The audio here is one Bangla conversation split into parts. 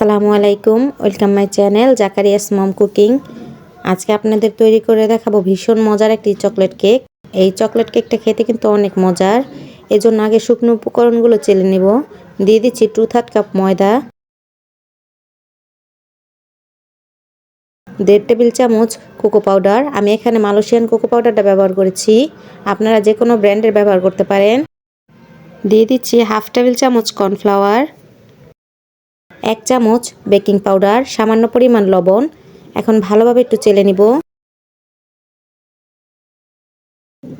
আসসালামু আলাইকুম, welcome my channel Zakaria's mom cooking. আজকে আপনাদের তৈরি করে দেখাবো ভীষণ মজার একটি চকলেট কেক। এই চকলেট কেকটা খেতে কিন্তু অনেক মজার। এজন্য আগে শুকনো উপকরণগুলো চেলে নেব। দিয়ে দিচ্ছি টু থার্ড কাপ ময়দা। দেড় টেবিল চামচ কোকো পাউডার আমি এখানে মালয়েশিয়ান কোকো পাউডারটা ব্যবহার করেছি। আপনারা যে কোনো ব্র্যান্ডের ব্যবহার করতে পারেন। দিয়ে দিচ্ছি হাফ টেবিল চামচ কর্নফ্লাওয়ার এক চামচ বেকিং পাউডার, সামান্য পরিমাণ লবণ। এখন ভালোভাবে একটু চেলে নিব।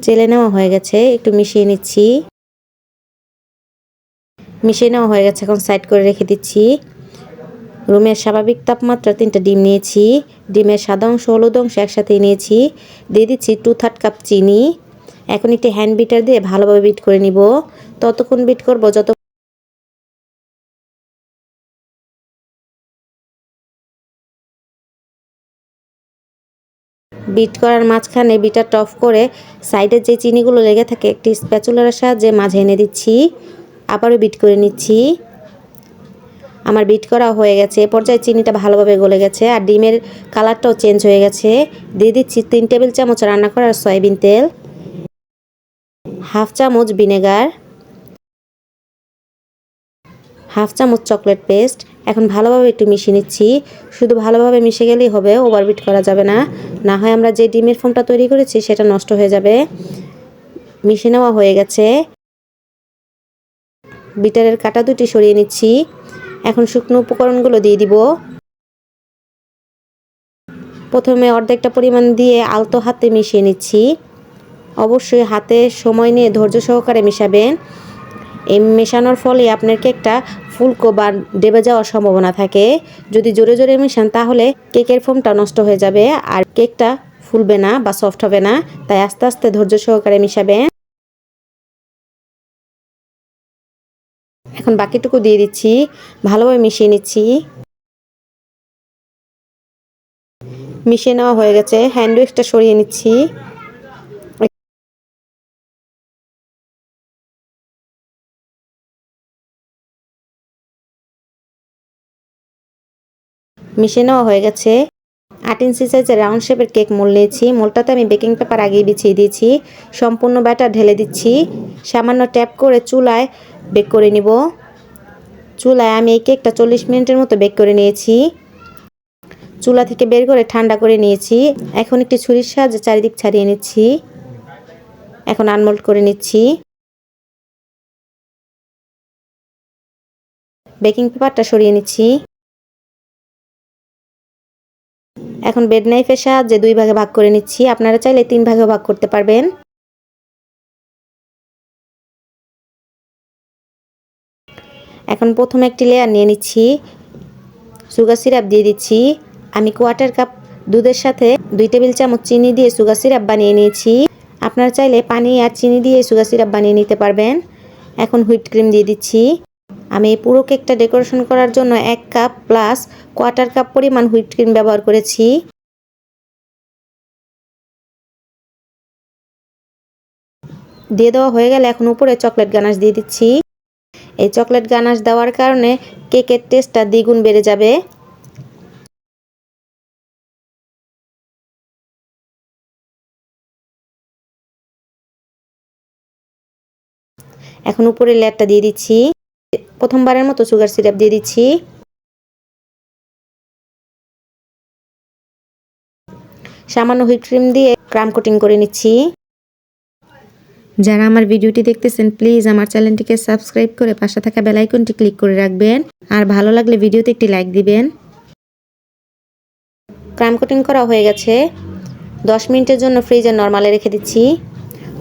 চেলে নেওয়া হয়ে গেছে, একটু মিশিয়ে নিচ্ছি। মিশিয়ে নেওয়া হয়ে গেছে, এখন সাইড করে রেখে দিচ্ছি। রুমের স্বাভাবিক তাপমাত্রা তিনটা ডিম নিয়েছি। ডিমের সাদা অংশ, হলুদ অংশ একসাথে নিয়েছি। দিয়ে দিচ্ছি টু থার্ড কাপ চিনি। এখন একটি হ্যান্ড বিটার দিয়ে ভালোভাবে বিট করে নিব। ততক্ষণ বিট করব, যত বিট করার মাঝখানে বিটার টফ করে সাইডের যে চিনিগুলো লেগে থাকে, একটি স্প্যাচুলার সাহায্যে মাঝে এনে দিচ্ছি। আবারও বিট করে নিচ্ছি। আমার বিট করা হয়ে গেছে। এ পর্যায়ে চিনিটা ভালোভাবে গলে গেছে আর ডিমের কালারটাও চেঞ্জ হয়ে গেছে। দিয়ে দিচ্ছি তিন টেবিল চামচ রান্না করার সয়াবিন তেল, হাফ চামচ ভিনেগার, হাফ চামচ চকলেট পেস্ট এখন ভালোভাবে একটু মিশিয়ে নিচ্ছি। শুধু ভালোভাবে মিশে গেলেই হবে ওভারবিট করা যাবে না। না হয় আমরা যে ডিমের ফোমটা তৈরি করেছি, সেটা নষ্ট হয়ে যাবে। মিশে নেওয়া হয়ে গেছে। বিটারের কাটা দুটি সরিয়ে নিচ্ছি। এখন শুকনো উপকরণগুলো দিয়ে দিব। প্রথমে অর্ধেকটা পরিমাণ দিয়ে আলতো হাতে মিশিয়ে নিচ্ছি। অবশ্যই হাতে সময় নিয়ে ধৈর্য সহকারে মিশাবেন। এই মেশানোর ফলে আপনার কেকটা ফুলকো বা ডেবে যাওয়ার সম্ভাবনা থাকে। যদি জোরে জোরে মেশান, তাহলে কেকের ফোমটা নষ্ট হয়ে যাবে আর কেকটা ফুলবে না বা সফট হবে না। তাই আস্তে আস্তে ধৈর্য সহকারে মিশাবেন। এখন বাকিটুকু দিয়ে দিচ্ছি। ভালোভাবে মিশিয়ে নিচ্ছি। মিশিয়ে নেওয়া হয়ে গেছে। হ্যান্ড সরিয়ে নিচ্ছি। মিশিয়ে নেওয়া হয়ে গেছে। আট ইঞ্চি সাইজের রাউন্ড শেপের কেক মোল নিয়েছি। মোলটাতে আমি বেকিং পেপার আগেই বিছিয়ে দিয়েছি। সম্পূর্ণ ব্যাটার ঢেলে দিচ্ছি। সামান্য ট্যাপ করে চুলায় বেক করে নিব। চুলায় আমি এই কেকটা চল্লিশ মিনিটের মতো বেক করে নিয়েছি। চুলা থেকে বের করে ঠান্ডা করে নিয়েছি। এখন একটি ছুরির সাহায্যে চারিদিক ছাড়িয়ে নিচ্ছি। এখন আনমোল্ড করে নিচ্ছি। বেকিং পেপারটা সরিয়ে নিচ্ছি। এখন বেড নাইফের সাহায্যে দুই ভাগে ভাগ করে নিচ্ছি, আপনারা চাইলে তিন ভাগে ভাগ করতে পারবেন। এখন প্রথমে একটি লেয়ার নিয়ে নিচ্ছি। সুগার সিরাপ দিয়ে দিচ্ছি। আমি কোয়ার্টার কাপ দুধের সাথে দুই টেবিল চামচ চিনি দিয়ে সুগার সিরাপ বানিয়ে নিয়েছি। আপনারা চাইলে পানি আর চিনি দিয়ে সুগার সিরাপ বানিয়ে নিতে পারবেন। এখন হুইট ক্রিম দিয়ে দিচ্ছি। আমি এই পুরো কেকটা ডেকোরেশন করার জন্য এক কাপ প্লাস কোয়ার্টার কাপ পরিমাণ হুইট ক্রিম ব্যবহার করেছি। দিয়ে দেওয়া হয়ে গেলে এখন উপরে চকলেট গানাশ দিয়ে দিচ্ছি। এই চকলেট গানাশ দেওয়ার কারণে কেকের টেস্টটা দ্বিগুণ বেড়ে যাবে। এখন উপরে লেয়ারটা দিয়ে দিচ্ছি। প্রথমবারের মতো সুগার সিরাপ দিয়ে দিচ্ছি। সামান্য হুইপ ক্রিম দিয়ে ক্রাম কোটিং করে নিচ্ছি। যারা আমার ভিডিওটি দেখতেছেন প্লিজ আমার চ্যানেলটিকে সাবস্ক্রাইব করে পাশে থাকা বেলাইকনটি ক্লিক করে রাখবেন। আর ভালো লাগলে ভিডিওতে একটি লাইক দিবেন। ক্রাম কোটিং করা হয়ে গেছে। দশ মিনিটের জন্য ফ্রিজে নর্মালে রেখে দিচ্ছি।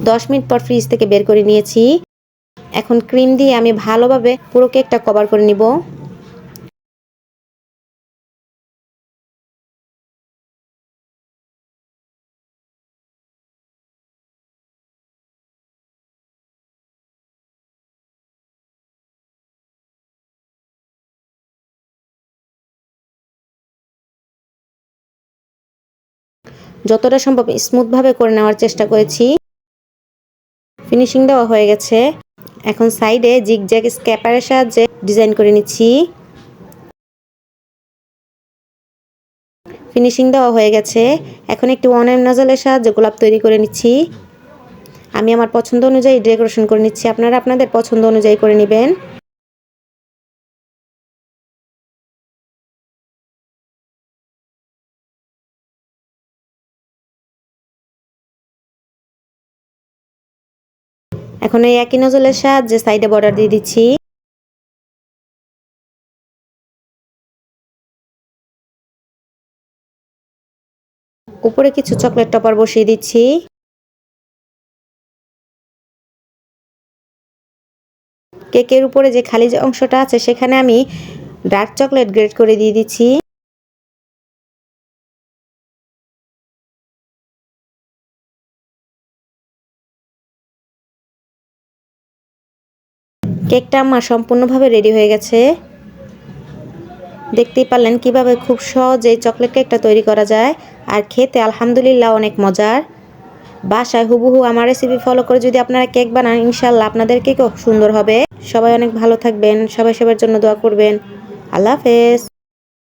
দশ মিনিট পর ফ্রিজ থেকে বের করে নিয়েছি। এখন ক্রিম দিয়ে আমি ভালোভাবে পুরো কেকটা কভার করে নিব। যতটা সম্ভব স্মুথভাবে করে নেওয়ার চেষ্টা করেছি। ফিনিশিং দেওয়া হয়ে গেছে। এখন সাইডে জিগজ্যাগ স্ক্যাপারের সাহায্যে ডিজাইন করে নিচ্ছি। ফিনিশিং দেওয়া হয়ে গেছে। এখন একটি ওয়ান এম নজলের সাহায্যে গোলাপ তৈরি করে নিচ্ছি। আমি আমার পছন্দ অনুযায়ী ডেকোরেশন করে নিচ্ছি। আপনারা আপনাদের পছন্দ অনুযায়ী করে নেবেন। এখন এই একই নজলের সাহায্যে সাইডে বর্ডার দিয়ে দিচ্ছি। উপরে কিছু চকলেট টপার বসিয়ে দিচ্ছি। কেকের উপরে যে খালি যে অংশটা আছে, সেখানে আমি ডার্ক চকলেট গ্রেড করে দিয়ে দিচ্ছি। কেকটা আমার সম্পূর্ণভাবে রেডি হয়ে গেছে। দেখতেই পারলেন কীভাবে খুব সহজেই চকলেট কেকটা তৈরি করা যায়। আর খেতে আলহামদুলিল্লাহ অনেক মজার। বাসায় হুবহু আমার রেসিপি ফলো করে যদি আপনারা কেক বানান ইনশাল্লাহ আপনাদের কেকও সুন্দর হবে। সবাই অনেক ভালো থাকবেন, সবাই সবার জন্য দোয়া করবেন। আল্লাহ হাফেজ।